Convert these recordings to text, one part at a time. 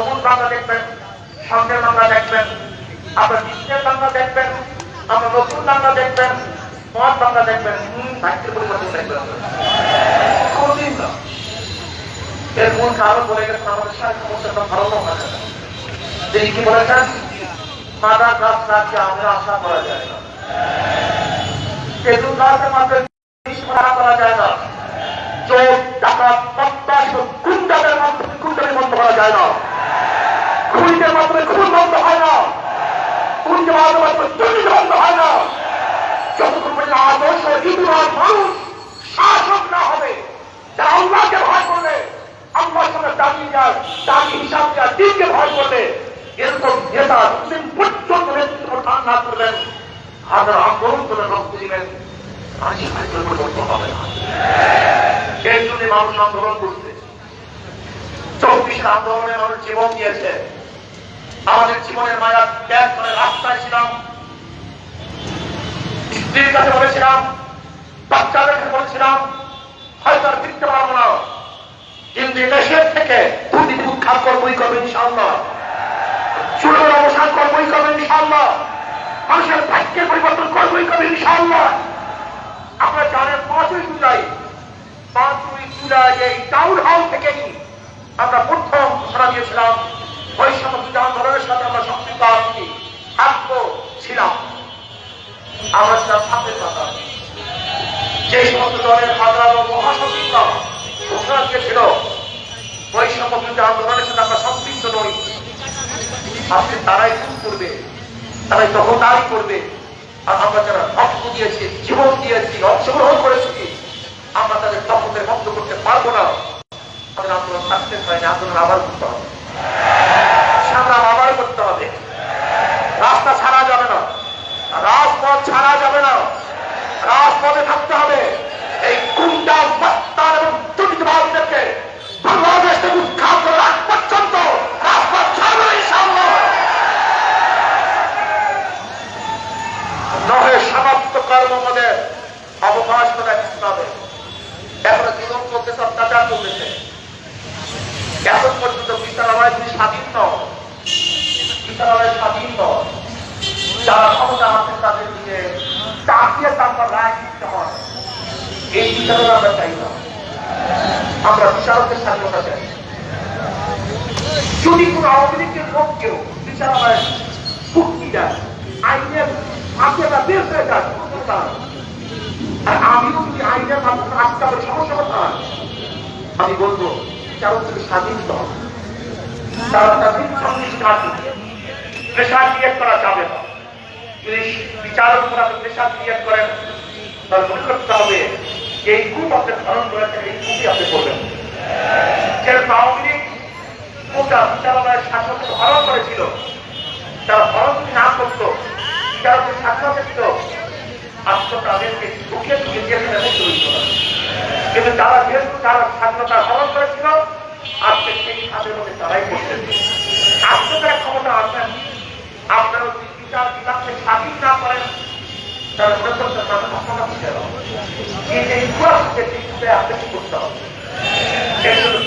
সবুজ বাংলা দেখবেন সন্ধ্যের বাংলা দেখবেন আপনার কৃষ্ণের বাংলা দেখবেন আপনার নতুন বাংলা দেখবেন, মহান বাংলা দেখবেন সাহিত্যের পরিবর্তন দেখবেন। কোনদিন না। এর মূল কারণ বলে গেছেন আমাদের না তিনি কি বলেছেন? মাদার গাছ রাখতে আমরা আশা করা যায় না জিনিস আশা করা যায় না চোর ডাকাত সন্ত্রাস ও গুন্ডাদের মাধ্যমে গুন্ডামি বন্ধ করা যায় না খুনিদের মাধ্যমে খুন বন্ধ হয় না খুনকে মাধ্যমে মাধ্যমে দুর্নীতি বন্ধ হয় না যতক্ষণ পর্যন্ত আদর্শ ইতিহাস মানুষ শাসক না হবে যারা আল্লাহকে ভয় করবে আল্লাহর সঙ্গে দাঁড়িয়ে যায় দাঁড়িয়ে হিসাব দেওয়ার দিনকে ভয় করবে এরকম নেতা যতদিন পর্যন্ত নেতৃত্ব প্রদান না। করবেন হাজার আন্দোলন করে রক্ত দিবেন বলেছিলাম হয়তো আর ফিরতে পারব না। কিন্তু দেশের থেকে দুর্নীতি উৎখাত করবোই করবে ইনশাআল্লাহ। চুলের অবসান করবোই করবে ইনশাআল্লাহ। মানুষের ভাগ্যের পরিবর্তন করবোই করবে ইনশাআল্লাহ। আপনারা জানেন পাঁচই জুলাই পাঁচই জুলাই এই টাউন হল থেকেই আমরা প্রথম ঘোষণা দিয়েছিলাম ওই সমস্ত আন্দোলনের সাথে আমরা সম্পৃক্ত আছি থাকব ছিলাম। আমরা ছিলাম ছাত্রের কথা যে সমস্ত দলের হাজার মহাসচিবরা ঘোষণা দিয়েছিল ওই সমস্ত আন্দোলনের সাথে আমরা সম্পৃক্ত নই। আজকে তারাই খুন করবে। তারাই তখন তারাই করবে। আর আমরা যারা রক্ত দিয়েছি, জীবন দিয়েছি, অংশগ্রহণ করেছি, আমরা তাদের তখনের বন্ধ করতে পারব না। আমাদের আন্দোলন সাকসেস হয়নি আন্দোলন আবার করতে হবে। আমাদের অবকাশ হবে। জীবন অত্যাচার এখন পর্যন্ত তুমি স্বাধীন নও। স্বাধীন ক্ষমতা আছে না। যদি কোন আওয়ামী লীগের পক্ষেও বিচারালয় মুক্তি দেয়, আইনের মাধ্যমে বের হয়ে যায় আমি বলব বিচারক থেকে স্বাধীন হবে তারা তাদের সংশ্লিষ্ট আছে ক্রিয়েট করা যাবে না। যদি বিচারক আপনি প্রেশার ক্রিয়েট করেন, তাহলে করতে হবে এই কূপ আপনি ধারণ করেছেন, এই কূপই আপনি করবেন। যেরকম আওয়ামী লীগ কোটা বিচারালয়ের শাসককে ধারণ করেছিল, তারা ধারণ না করতো, বিচারকের স্বাধীনতা ছিল আজকে তাদেরকে ঢুকে ঢুকে যেখানে মুক্ত কিন্তু তারা যেহেতু তারা স্বাধীনতা হরণ করেছিল, আজকে সেই মধ্যে তারাই করতেন আজকে তারা ক্ষমতা আছেন আপনারা যদি বিচার বিভাগকে স্বাধীন না করেন তাদের ক্ষমতা এই যে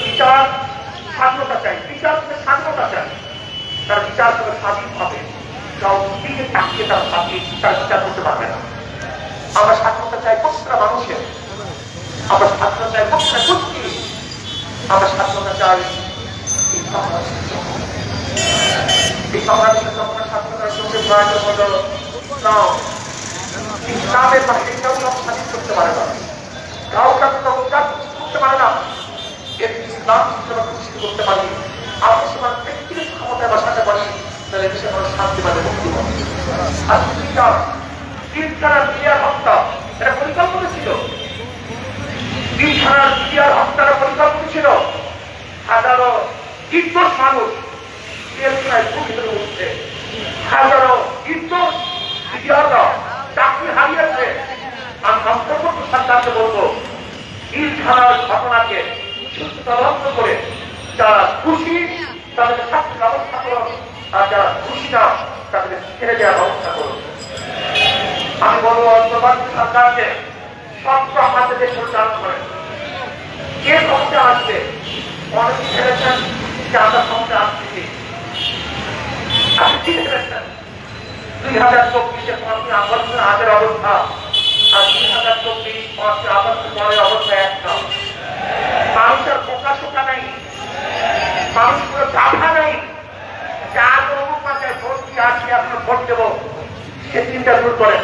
বিচার স্বাধীনতা চাই। স্বাধীনতা চাই। তার বিচার দিকে তারা বিচার করতে পারবে আমরা স্বাধীনতা চাই প্রত্যেকটা মানুষের? আমরা স্বাধীনতা চাই প্রত্যেকটা গোষ্ঠী আমরা স্বাধীনতা চাই স্বাধীন করতে পারে না। করতে পারে না। এর করতে পারি। ক্ষমতায় বসাতে পারি, তাহলে দেশে মানুষ শান্তি পাবে, মুক্তি পাবে। আর হাজারো নির্দোষ বিডিআররা চাকরি হারিয়েছে আমি অন্তর্গত সরকারকে বলব ইলখানার ঘটনাকে তদন্ত করে যারা খুশি তাদেরকে শাস্তির ব্যবস্থা করুন আর যারা খুশি না তাদেরকে ছেড়ে দেওয়ার ব্যবস্থা করুন আমি বলব অন্তর্বর্তী সরকারকে সত্য হাতে দেশ পরিচালনা করেন কে ক্ষমতা আসবে? অনেকে ছেড়েছেন যে আমরা আপনি চিন্তা করেছেন দুই হাজার চব্বিশে পাঁচই আগস্টের আগের অবস্থা আর দুই হাজার চব্বিশ পাঁচই আগস্টের পরের অবস্থা একটা। মানুষের প্রকাশ ওঠা নেই। মানুষ পুরো গাধা নেই যা অমুক মাথায় ভোট দিয়ে আসি আপনার ভোট দেবো। সে চিন্তা দূর করেন।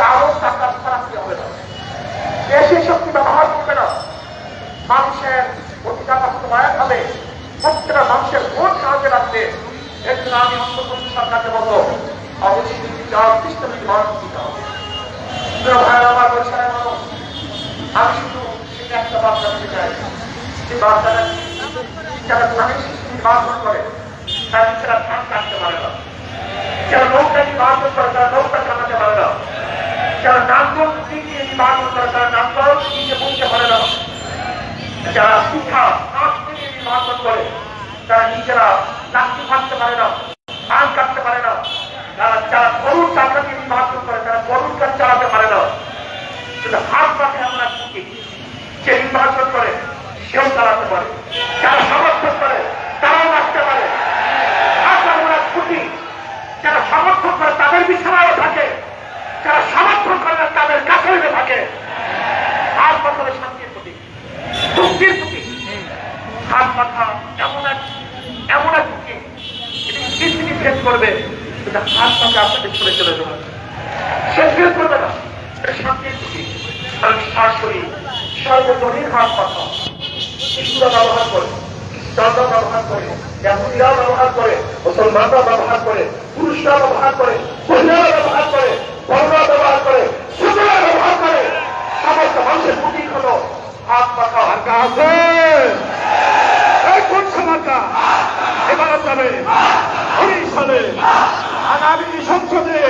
কারও টাকা খারাপি হবে না? দেশে শক্তি ব্যবহার করবে না। মানুষের অধিকার বাস্তবায়ন হবে। প্রত্যেকটা মানুষের ভোট সাহায্যে রাখবে এর জন্য আমি অন্তর্বর্তী সরকারকে বলব, অবশ্যই বিচার সিস্টেম নির্মাণ দিতে হবে। ভাইয়েরা আমার বরিশালের মানুষ, আমি শুধু একটা বার্তা দিতে চাই। যে বার্তাটা নির্বাচন করে, তারা ধান কাটতে পারে না। যারা নৌকা তারা নৌকা চালাতে পারে না। যারা নামগল দিকে নির্বাচন করে তারা নামগল দিকে বুঝতে পারে না যারা শিক্ষা কাজ থেকে নির্বাচন করে তারা নিজেরা চাকরি থাকতে পারে ব্যবহার করে ব্যবহার করে ব্যবহার করে মুসলমানরা ব্যবহার করে পুরুষরা ব্যবহার করে মহিলারা ব্যবহার করে বড়রা ব্যবহার করে ছোটরা ব্যবহার করে সমস্ত মানুষের প্রতীক হলো হাত পাখা মার্কা আছে এই কোন মার্কা এবার যাবে বরিশালে আগামী সংসদে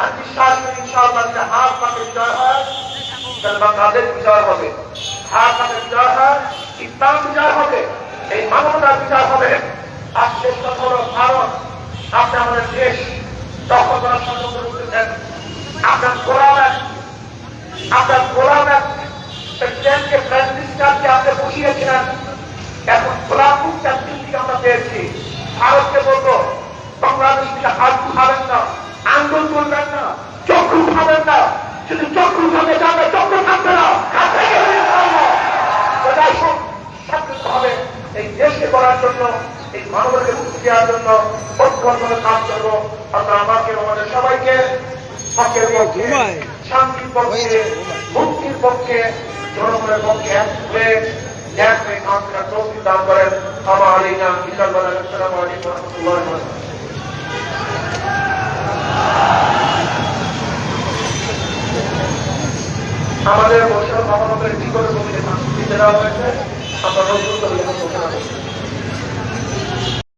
আর বিশ্বাস করি ইনশাআল্লাহ যে হাত পাখে বিজয় হয় বিজয় হবে। বিজয় হয়, ইসলাম বিজয় হবে, এই বিজয় হবে। আর ভারত এখন হাত আন্দোলন করবেন না, চক্ষু উঠাবেন না। যদি চক্ষু যাবে চক্ষু থাকবে না হাত থেকে বেরিয়ে যাব। তো যাই হোক, সবকিছু হবে এই দেশকে করার জন্য এই মানবকে মুক্তি দেওয়ার জন্য ঐক্যবদ্ধভাবে কাজ করব। আমরা আমাকে আমাদের সবাইকে হকের পক্ষে শান্তির পক্ষে মুক্তির পক্ষে জনগণের পক্ষে এক হয়ে এক হয়ে কাজ করার তৌফিক দান করেন। আমার আলীনা ইসাল্লাহ আসসালামু আলাইকুম ওয়া রাহমাতুল্লাহি ওয়া বারাকাতুহু। আমাদের ভবনের যে কোনো কমিটি সংস্কৃতি দেওয়া হয়েছে। আমরা নতুন করছি